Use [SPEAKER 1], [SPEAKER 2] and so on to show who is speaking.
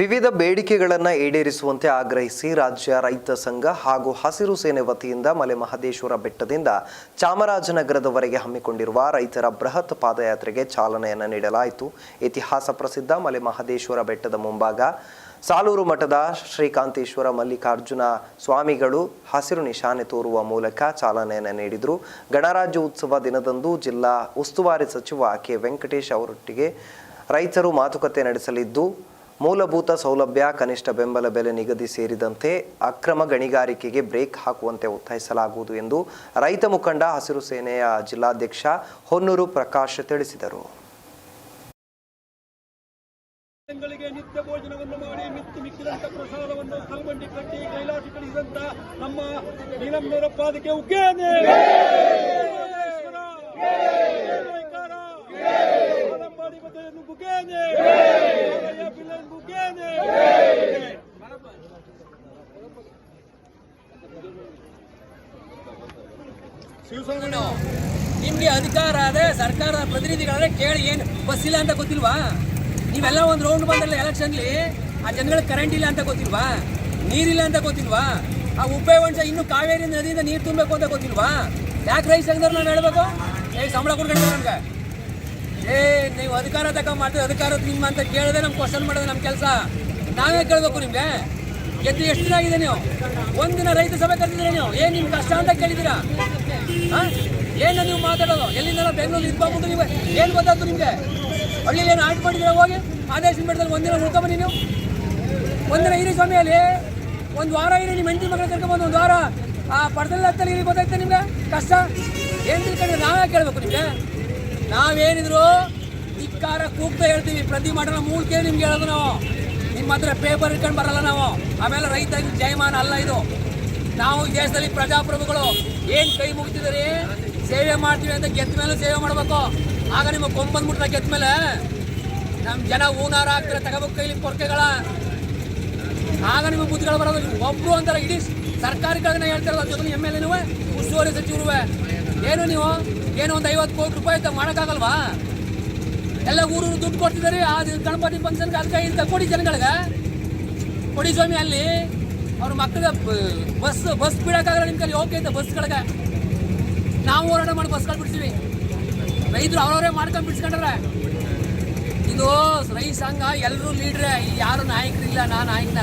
[SPEAKER 1] ವಿವಿಧ ಬೇಡಿಕೆಗಳನ್ನು ಈಡೇರಿಸುವಂತೆ ಆಗ್ರಹಿಸಿ ರಾಜ್ಯ ರೈತ ಸಂಘ ಹಾಗೂ ಹಸಿರು ಸೇನೆ ವತಿಯಿಂದ ಮಲೆ ಮಹದೇಶ್ವರ ಬೆಟ್ಟದಿಂದ ಚಾಮರಾಜನಗರದವರೆಗೆ ಹಮ್ಮಿಕೊಂಡಿರುವ ರೈತರ ಬೃಹತ್ ಪಾದಯಾತ್ರೆಗೆ ಚಾಲನೆಯನ್ನು ನೀಡಲಾಯಿತು. ಇತಿಹಾಸ ಪ್ರಸಿದ್ಧ ಮಲೆ ಮಹದೇಶ್ವರ ಬೆಟ್ಟದ ಮುಂಭಾಗ ಸಾಲೂರು ಮಠದ ಶ್ರೀಕಾಂತೇಶ್ವರ ಮಲ್ಲಿಕಾರ್ಜುನ ಸ್ವಾಮಿಗಳು ಹಸಿರು ನಿಶಾನೆ ತೋರುವ ಮೂಲಕ ಚಾಲನೆಯನ್ನು ನೀಡಿದರು. ಗಣರಾಜ್ಯೋತ್ಸವ ದಿನದಂದು ಜಿಲ್ಲಾ ಉಸ್ತುವಾರಿ ಸಚಿವ ಕೆ ವೆಂಕಟೇಶ್ ಅವರೊಟ್ಟಿಗೆ ರೈತರು ಮಾತುಕತೆ ನಡೆಸಲಿದ್ದು ಮೂಲಭೂತ ಸೌಲಭ್ಯ, ಕನಿಷ್ಠ ಬೆಂಬಲ ಬೆಲೆ ನಿಗದಿ ಸೇರಿದಂತೆ ಅಕ್ರಮ ಗಣಿಗಾರಿಕೆಗೆ ಬ್ರೇಕ್ ಹಾಕುವಂತೆ ಒತ್ತಾಯಿಸಲಾಗುವುದು ಎಂದು ರೈತ ಮುಖಂಡ ಹಸಿರು ಸೇನೆಯ ಜಿಲ್ಲಾಧ್ಯಕ್ಷ ಹೊನ್ನೂರು ಪ್ರಕಾಶ್ ತಿಳಿಸಿದರು.
[SPEAKER 2] ನಿತ್ಯ ಭೋಜನವನ್ನು ಮಾಡಿ ಮಿತ್ತು ಮಿಕ್ಕಿದಂತ ಪ್ರಸಾದವನ್ನು ಕಲ್ಬಂಡಿ ಕಟ್ಟಿ ಕೈಲಾಸ ಕಳಿಸಿದಂತ ನಮ್ಮ ನೀಲಮ್ಮನವರ ಅದಕ್ಕೆ ಉಗ್ಗೇನೆ
[SPEAKER 3] ನಿಮ್ಗೆ ಅಧಿಕಾರ ಅದೇ ಸರ್ಕಾರದ ಪ್ರತಿನಿಧಿಗಳಾದ್ರೆ ಕೇಳಿ ಏನು ಬಸ್ ಇಲ್ಲ ಅಂತ ಗೊತ್ತಿಲ್ವಾ? ನೀವೆಲ್ಲ ಒಂದು ರೌಂಡ್ ಬಂದಲ್ಲ ಎಲೆಕ್ಷನ್ಲಿ ಆ ಜನಗಳಿಗೆ ಕರೆಂಟ್ ಇಲ್ಲ ಅಂತ ಗೊತ್ತಿಲ್ವಾ? ನೀರಿಲ್ಲ ಅಂತ ಗೊತ್ತಿಲ್ವಾ? ಆ ಉಪ್ಪೆ ವಂಶ ಇನ್ನು ಕಾವೇರಿ ನದಿಯಿಂದ ನೀರು ತುಂಬಬೇಕು ಅಂತ ಗೊತ್ತಿಲ್ವಾ? ಯಾಕೆ ರೈಸ್ ಸಂಘದವ್ರು ನಾನು ಹೇಳ್ಬೇಕು? ಏ ಸಂಬಳ ಕೊಡ್ಕೊಂಡು ನಮ್ಗೆ. ಏ, ನೀವು ಅಧಿಕಾರ ತಕ ಮಾಡ್ತೀವಿ ಅಧಿಕಾರ ನಿಮ್ಮ ಅಂತ ಕೇಳಿದ್ರೆ ನಮ್ಗೆ ಕ್ವಶನ್ ಮಾಡೋದು ನಮ್ಮ ಕೆಲಸ. ನಾವೇ ಕೇಳಬೇಕು ನಿಮಗೆ. ಗೆದ್ದು ಎಷ್ಟು ದಿನ ಆಗಿದೆ ನೀವು? ಒಂದಿನ ರೈತ ಸಭೆ ಕರೆದಿದ್ದೀರಾ ನೀವು? ಏನು ನಿಮ್ಮ ಕಷ್ಟ ಅಂತ ಕೇಳಿದ್ದೀರಾ? ಹಾಂ? ಏನು ನೀವು ಮಾತಾಡೋದು? ಎಲ್ಲಿಂದ ಬೆಂಗಳೂರು ಇದ್ಕೊಂಡ್ಬಿಟ್ಟು ನೀವು? ಏನು ಗೊತ್ತಾಯ್ತು ನಿಮಗೆ? ಹಳ್ಳಿಲಿ ಏನು ಆಟ ಮಾಡಿದ್ರೆ ಹೋಗಿ? ಆದೇಶ ಬೆಟ್ಟದಲ್ಲಿ ಒಂದಿನ ಉಳ್ಕೊಂಬನ್ನಿ ನೀವು. ಒಂದಿನ ಇರಿ ಸ್ವಾಮಿಯಲ್ಲಿ ಒಂದು ವಾರ ಇರಿ, ನಿಮ್ಮ ಹೆಂಡತಿ ಮಕ್ಕಳು ಕರ್ಕೊಂಬಂದು ಒಂದು ವಾರ, ಆ ಪಡೆದಲ್ಲಿ ಹತ್ತಲ್ಲಿ ಇರಿ, ಗೊತ್ತಾಯ್ತು ನಿಮಗೆ? ಕಷ್ಟ? ಏನು ತಿಳ್ಕೊಂಡ್ರೆ ನಾವೇ ಕೇಳಬೇಕು ನಿಮ್ಗೆ. ನಾವೇನಿದ್ರು ಧಿಕ್ಕಾರ, ಕೂಗ್ತಾ ಹೇಳ್ತೀವಿ. ಪ್ರತಿ ಮಾಡನ ಮೂಲಕ ನಿಮ್ಗೆ ಹೇಳೋದು ನಾವು. ನಿಮ್ಮ ಹತ್ರ ಪೇಪರ್ ಇಟ್ಕೊಂಡು ಬರಲ್ಲ ನಾವು. ಆಮೇಲೆ ರೈತ ಜಯಮಾನ ಅಲ್ಲ ಇದು. ನಾವು ದೇಶದಲ್ಲಿ ಪ್ರಜಾಪ್ರಭುಗಳು ಏನು ಕೈ ಮುಗಿತಿದ್ದಾರೆ? ಸೇವೆ ಮಾಡ್ತೀವಿ ಅಂತ ಗೆದ್ದ ಮೇಲೆ ಸೇವೆ ಮಾಡಬೇಕು. ಆಗ ನಿಮಗೆ ಕೊಂಬಂದ್ಬಿಟ್ರೆ ಗೆದ್ದ ಮೇಲೆ ನಮ್ಮ ಜನ ಹೂನಾರ ಆಗ್ತಾರೆ ತಗೋಬೇಕು ಕೈಲಿ ಕೊರಕೆಗಳ. ಆಗ ನಿಮಗೆ ಬುದ್ಧಿಗಳು ಬರೋದು ಒಬ್ಬರು ಅಂತಾರೆ, ಇಡೀ ಕಳೆದ ಹೇಳ್ತಾರಲ್ಲ ಜೊತೆ ಎಂ ಎಲ್ ಎನುವೆ ಉಸ್ತುವಾರಿ ಸಚಿವರು ಏನು ನೀವು? ಏನು ಒಂದು ಐವತ್ತು ಕೋಟಿ ರೂಪಾಯಿ ಅಂತ ಮಾಡೋಕ್ಕಾಗಲ್ವಾ? ಎಲ್ಲ ಊರು ದುಡ್ಡು ಕೊಡ್ತಿದ್ದಾರೆ, ಆ ಗಣಪತಿ ಫಂಕ್ಷನ್ಗೆ ಅದಕ್ಕೆ ಇದಕ್ಕೆ ಕೊಡಿ ಜನಗಳಿಗೆ. ಕೊಡಿ ಸ್ವಾಮಿ, ಅಲ್ಲಿ ಅವ್ರ ಮಕ್ಕಳ ಬಸ್ ಬಸ್ ಬಿಡೋಕ್ಕಾಗಲ್ಲ ನಿಮ್ಮ ಕೈಲಿ ಓಕೆ ಅಂತ ಬಸ್ಗಳಿಗೆ. ನಾವು ಹೋರಾಟ ಮಾಡಿ ಬಸ್ಗಳು ಬಿಡ್ತೀವಿ. ರೈತರು ಅವ್ರವರೇ ಮಾಡ್ಕೊಂಡು ಬಿಡ್ಸ್ಕೊಂಡ್ರೆ. ಇದು ರೈತ ಸಂಘ ಎಲ್ಲರೂ ಲೀಡ್ರೆ, ಯಾರು ನಾಯಕರಿಲ್ಲ ನಾನು ನಾಯಕನ